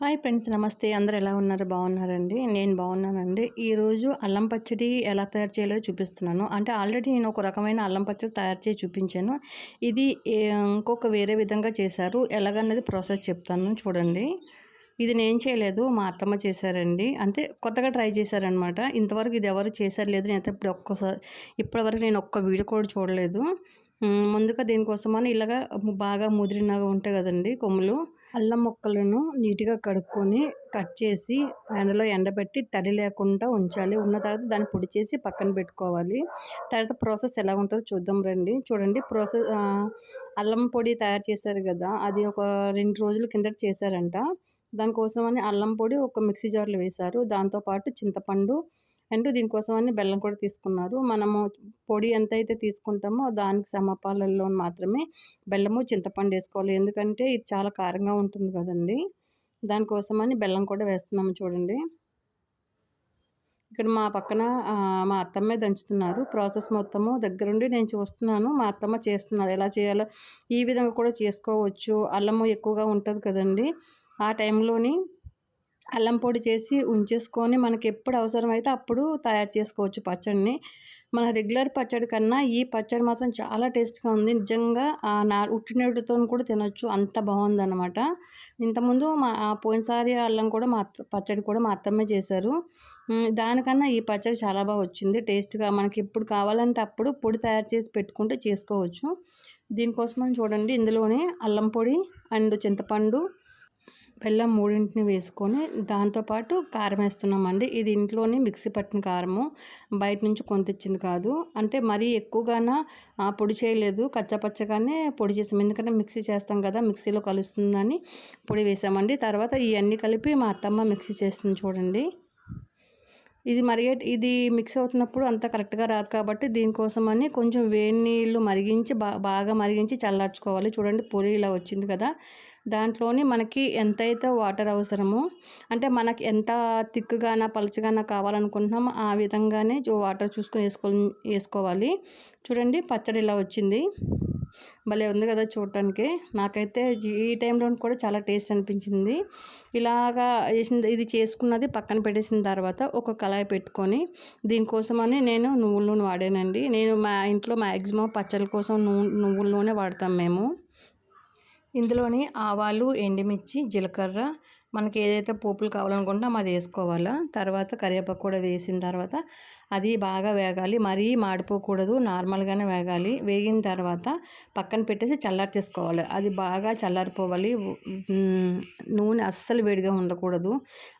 Hi friends నమస్తే. అందరు ఎలా ఉన్నారు? బాగున్నారండి? నేను బాగున్నానండి. ఈరోజు అల్లం పచ్చడి ఎలా తయారు చేయాలో చూపిస్తున్నాను. అంటే ఆల్రెడీ నేను ఒక రకమైన అల్లం పచ్చడి తయారు చేసి చూపించాను. ఇది ఇంకొక వేరే విధంగా చేశారు. ఎలాగన్నది ప్రాసెస్ చెప్తాను చూడండి. ఇది నేను చేయలేదు మా అత్తమ్మ చేశారండి. అంటే కొత్తగా ట్రై చేశారనమాట ఇంతవరకు ఇది ఎవరు చేశారు లేదు నేను ఇప్పుడు ఒక్కసారి ఇప్పటివరకు నేను ఒక్క వీడియో కూడా చూడలేదు. ముందుగా దీనికోసమని ఇలాగా బాగా ముదిరినగా ఉంటాయి కదండి కొమ్ములు. అల్లం మొక్కలను నీట్గా కడుక్కొని కట్ చేసి ఎండలో ఎండబెట్టి తడి లేకుండా ఉంచాలి. ఉన్న తర్వాత దాన్ని పొడి చేసి పక్కన పెట్టుకోవాలి. తర్వాత ప్రాసెస్ ఎలా ఉంటుందో చూద్దాం రండి. చూడండి ప్రాసెస్ అల్లం పొడి తయారు చేశారు కదా అది ఒక రెండు రోజుల కిందట చేశారంట. దానికోసమని అల్లం పొడి ఒక మిక్సీ జార్లో వేశారు. దాంతోపాటు చింతపండు అండ్ దీనికోసం అని బెల్లం కూడా తీసుకున్నారు. మనము పొడి ఎంత అయితే తీసుకుంటామో దానికి సమపాలల్లో మాత్రమే బెల్లము చింతపండు వేసుకోవాలి. ఎందుకంటే ఇది చాలా కారంగా ఉంటుంది కదండి. దానికోసమని బెల్లం కూడా వేస్తున్నాము చూడండి. ఇక్కడ మా పక్కన మా అత్తమ్మే దంచుతున్నారు. ప్రాసెస్ మొత్తము దగ్గరుండి నేను చూస్తున్నాను. మా అత్తమ్మ చేస్తున్నారు. ఎలా చేయాలో ఈ విధంగా కూడా చేసుకోవచ్చు. అల్లము ఎక్కువగా ఉంటుంది కదండి. ఆ టైంలోని అల్లం పొడి చేసి ఉంచేసుకొని మనకి ఎప్పుడు అవసరమైతే అప్పుడు తయారు చేసుకోవచ్చు పచ్చడిని. మన రెగ్యులర్ పచ్చడి కన్నా ఈ పచ్చడి మాత్రం చాలా టేస్ట్గా ఉంది. నిజంగా నా ఉట్టినటితో కూడా తినొచ్చు. అంత బాగుందన్నమాట. ఇంతకుముందు మా పోయినసారి అల్లం కూడా మా పచ్చడి కూడా మా అత్తమ్మే చేశారు. దానికన్నా ఈ పచ్చడి చాలా బాగా వచ్చింది. టేస్ట్గా మనకి ఎప్పుడు కావాలంటే అప్పుడు పొడి తయారు చేసి పెట్టుకుంటే చేసుకోవచ్చు. దీనికోసం చూడండి. ఇందులోనే అల్లం పొడి అండ్ చింతపండు బెల్లం మూడింటిని వేసుకొని దాంతోపాటు కారం వేస్తున్నామండి. ఇది ఇంట్లోనే మిక్సీ పట్టిన కారము. బయట నుంచి కొంతిచ్చింది కాదు. అంటే మరీ ఎక్కువగాన పొడి చేయలేదు. కచ్చపచ్చగానే పొడి చేసాం ఎందుకంటే మిక్సీ చేస్తాం కదా మిక్సీలో కలుస్తుందని పొడి వేసామండి. తర్వాత ఇవన్నీ కలిపి మా అత్తమ్మ మిక్సీ చేస్తుంది చూడండి. ఇది మరిగే ఇది మిక్స్ అవుతున్నప్పుడు అంత కరెక్ట్గా రాదు కాబట్టి దీనికోసమని కొంచెం వేడి నీళ్ళు మరిగించి బాగా మరిగించి చల్లార్చుకోవాలి. చూడండి పొడి ఇలా వచ్చింది కదా. దాంట్లోని మనకి ఎంతైతే వాటర్ అవసరమో అంటే మనకి ఎంత తిక్కుగానా పలుచగానా కావాలనుకుంటున్నామో ఆ విధంగానే వాటర్ చూసుకొని వేసుకో వేసుకోవాలి. చూడండి పచ్చడి ఇలా వచ్చింది. భలే ఉంది కదా చూడటానికి. నాకైతే ఈ టైంలో కూడా చాలా టేస్ట్ అనిపించింది. ఇలాగా చేసిన ఇది చేసుకున్నది పక్కన పెట్టేసిన తర్వాత ఒక కళాయి పెట్టుకొని దీనికోసమని నేను నువ్వుల నూనె వాడానండి. నేను మా ఇంట్లో మ్యాక్సిమం పచ్చళ్ళ కోసం నువ్వుల నూనె వాడతాం మేము. ఇందులోని ఆవాలు ఎండుమిర్చి జీలకర్ర మనకి ఏదైతే పోపులు కావాలనుకుంటే అది వేసుకోవాలా? తర్వాత కరివేపాకు కూడా వేసిన తర్వాత అది బాగా వేగాలి. మరీ మాడిపోకూడదు. నార్మల్గానే వేగాలి. వేగిన తర్వాత పక్కన పెట్టేసి చల్లార్చేసుకోవాలి. అది బాగా చల్లారిపోవాలి. నూనె అస్సలు వేడిగా ఉండకూడదు.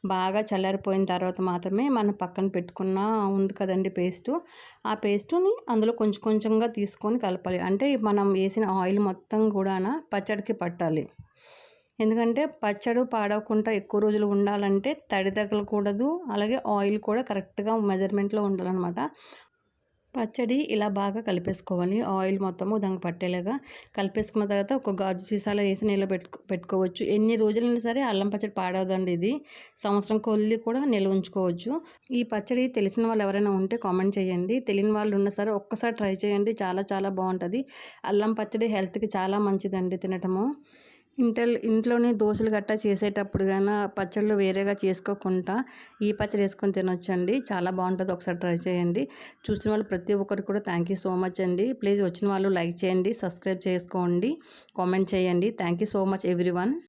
బాగా చల్లారిపోయిన తర్వాత మాత్రమే మనం పక్కన పెట్టుకున్న ఉంది కదండి పేస్టు. ఆ పేస్టుని అందులో కొంచెం కొంచెంగా తీసుకొని కలపాలి. అంటే మనం వేసిన ఆయిల్ మొత్తం కూడా పచ్చడికి పట్టాలి. ఎందుకంటే పచ్చడి పాడవకుండా ఎక్కువ రోజులు ఉండాలంటే తడి తగలకూడదు. అలాగే ఆయిల్ కూడా కరెక్ట్గా మెజర్మెంట్లో ఉండాలన్నమాట. పచ్చడి ఇలా బాగా కలిపేసుకోవాలి. ఆయిల్ మొత్తము దానికి పట్టేలాగా కలిపేసుకున్న తర్వాత ఒక గాజు సీసాలో వేసి నీళ్ళు పెట్టుకో పెట్టుకోవచ్చు. ఎన్ని రోజులైనా సరే అల్లం పచ్చడి పాడవదండి ఇది. సంవత్సరం కొల్లి కూడా నిల్వ ఉంచుకోవచ్చు. ఈ పచ్చడి తెలిసిన వాళ్ళు ఎవరైనా ఉంటే కామెంట్ చేయండి. తెలియని వాళ్ళు ఉన్న సరే ఒక్కసారి ట్రై చేయండి. చాలా చాలా బాగుంటుంది. అల్లం పచ్చడి హెల్త్కి చాలా మంచిదండి తినటము. ఇంటర్ ఇంట్లోనే దోశలు గట్టా చేసేటప్పుడు కానీ పచ్చళ్ళు వేరేగా చేసుకోకుండా ఈ పచ్చడి వేసుకొని తినొచ్చండి. చాలా బాగుంటుంది. ఒకసారి ట్రై చేయండి. చూసిన వాళ్ళు ప్రతి ఒక్కరికి కూడా థ్యాంక్ యూ సో మచ్ అండి. ప్లీజ్ వచ్చిన వాళ్ళు లైక్ చేయండి సబ్స్క్రైబ్ చేసుకోండి కామెంట్ చేయండి. Thank you so much every